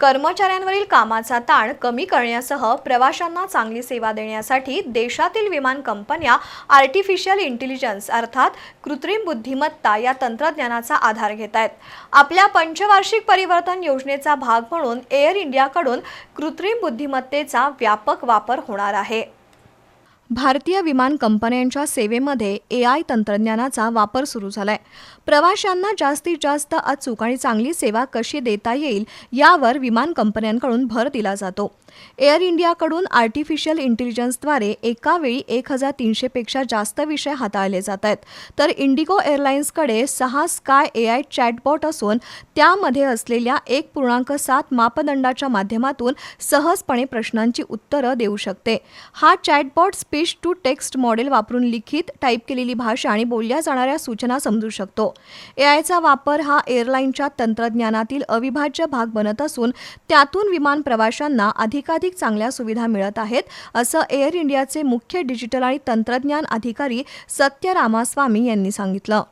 कर्मचाऱ्यांवरील कामाचा ताण कमी करण्यासह प्रवाशांना चांगली सेवा देण्यासाठी देशातील विमान कंपन्या आर्टिफिशियल इंटेलिजन्स अर्थात कृत्रिम बुद्धिमत्ता या तंत्रज्ञानाचा आधार घेत आहेत. आपल्या पंचवार्षिक परिवर्तन योजनेचा भाग म्हणून एअर इंडियाकडून कृत्रिम बुद्धिमत्तेचा व्यापक वापर होणार आहे. भारतीय विमान कंपन्यांच्या सेवेमध्ये ए आय तंत्रज्ञानाचा वापर सुरू झालाय. प्रवाशांना जास्तीत जास्त अचूक आणि चांगली सेवा कशी देता येईल यावर विमान कंपन्यांकडून भर दिला जातो. एअर इंडियाकडून आर्टिफिशियल इंटेलिजन्सद्वारे एका वेळी एक हजार तीनशेपेक्षा जास्त विषय हाताळले जात आहेत. तर इंडिगो एअरलाइन्सकडे सहा स्काय ए आय चॅटबॉट असून त्यामध्ये असलेल्या एक पूर्णांक सात मापदंडाच्या माध्यमातून सहजपणे प्रश्नांची उत्तरं देऊ शकते. हा chatbot speech to text model वापरून लिखित टाईप केलेली भाषा आणि बोलल्या जाणाऱ्या सूचना समजू शकतो. ए आयचा वापर हा एअरलाईनच्या तंत्रज्ञानातील अविभाज्य भाग बनत असून त्यातून विमान प्रवाशांना अधिकाधिक चांगल्या सुविधा मिळत आहेत असं एअर इंडियाचे मुख्य डिजिटल आणि तंत्रज्ञान अधिकारी सत्य रामास्वामी यांनी सांगितलं.